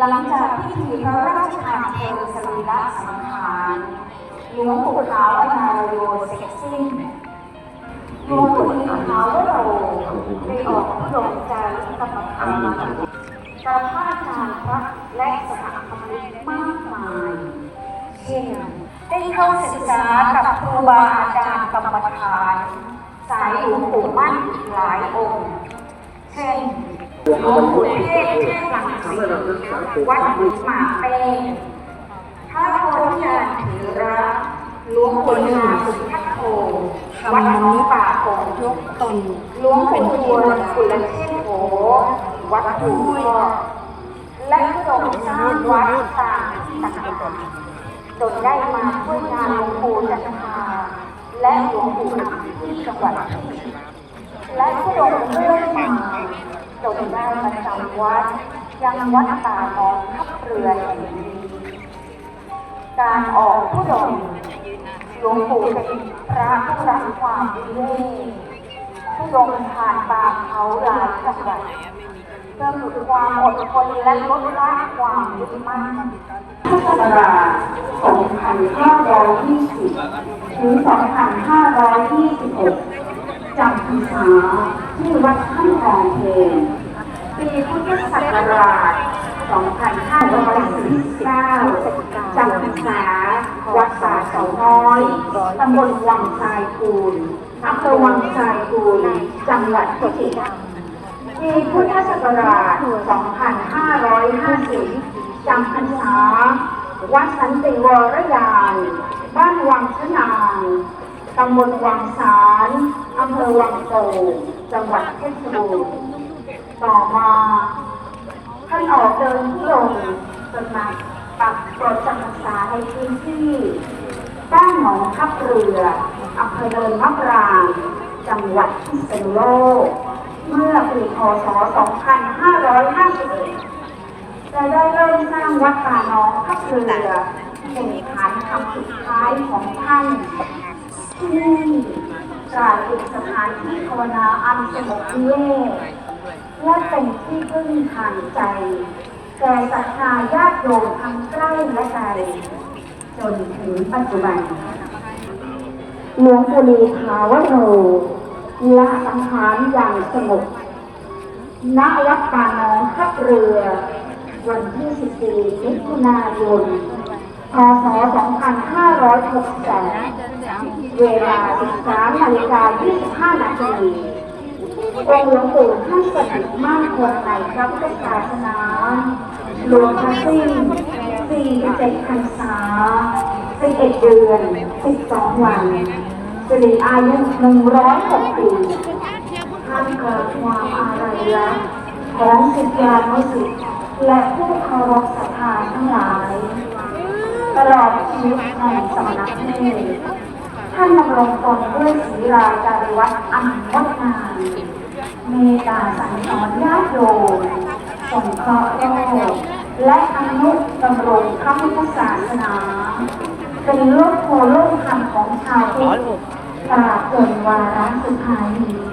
หลังจากพิธีพระราชทานเพลิงสรีระสังขารหลวงปู่ขาววนารโยเสร็จสิ้นหลวงปู่ลีขาววโรได้ออกพระลงจาริกกรรมฐานกับพระอาจารย์พระและสหธรรมิกมากมายเช่นได้เข้าศึกษากับครูบาอาจารย์กรรมฐาน สายหลวงปู่มั่นอีกหลายองค์ เช่น หลวงปู่เทศเทศหลังสีวัดหมาเป้งพระโพธิญาณเถระหลวงปู่นาสุทัตโธวัดนองป่าคงยกตนหลวงปู่ทวนกุลเชษโหวัดดูพ่อและทรงสร้างวัดต่ามที่ต่างจนได้มาช่วยงานหลวงปู่จันทาและหลวงปู่หนักที่จังหวัดและผู้ดงเรื่อยมาจ นได้มาจำวัดยังวัดป่าหนองทับเรือแห่งนี้การออกผู้ดงหลวงปู่เป็นพระผู้รักความวิเวกผู้ดงผ่านป่าเขาหลายจังหวัดเพื่อฝึกความอดทนและลดละความยึดมั่นพุทธศักราช2520ถึง2526จำพรรษาที่วัดถ้ำทองเพล ปีพุทธศักราช 2549จำพรรษาวัดป่าเสาน้อยตำบลวังทรายกูลอำเภอวังทรายกูลจังหวัดพิจิตรปีพุทธศักราช 2550จำพรรษาวัดสันติวรยาน บ้านวังชนางตำบลวังสารอำเภอวังโป่งจังหวัดเพชรบูรณ์ ต่อมาท่านออกเดินที่ลงจนมาปักกรดจำพรรษาในพื้นที่บ้านหนองทับเรืออำเภอเดินมะปรางจังหวัดพิษณุโลก เมื่อปีพศ 2551จะได้เริ่มสร้างวัดป่าหนองทับเรือเป็นฐานคำสุดท้ายของท่านที่นี่กลายเป็นสถานที่ภาวนาอันสงบเย็น และเป็นที่พึ่งทางใจแก่ศรัทธาญาติโยมทั้งใกล้และไกลจนถึงปัจจุบันหลวงปู่ลีภาวโรละสังขารอย่างสงบณวัดป่าน้องทับเรือ วันที่ 14 มิถุนายน พศ 2568เวลา 13นาฬิกา25นาที องค์หลวงปู่ท่านสถิตมั่นคงในพระพุทธศาสนารวมทั้งสิ้น47พรรษา11เดือน 12 วันสิริอายุ 106 ปีท่ามกลางความอาลัยรักของศิษยานุศิษย์และผู้เคารพศรัทธาทั้งหลาย ตลอดชีวิตในสำนักนี้ท่านดำรงตนด้วยศีลาจาริวัตรอันงดงาม เมตตาสั่งสอนญาติโยมสงเคราะห์โลกและอนุดำรงพระพุทธศาสนา เป็นโลกโพโลกธรรมของชาวพุทธตราบจนวาระสุดท้ายนี้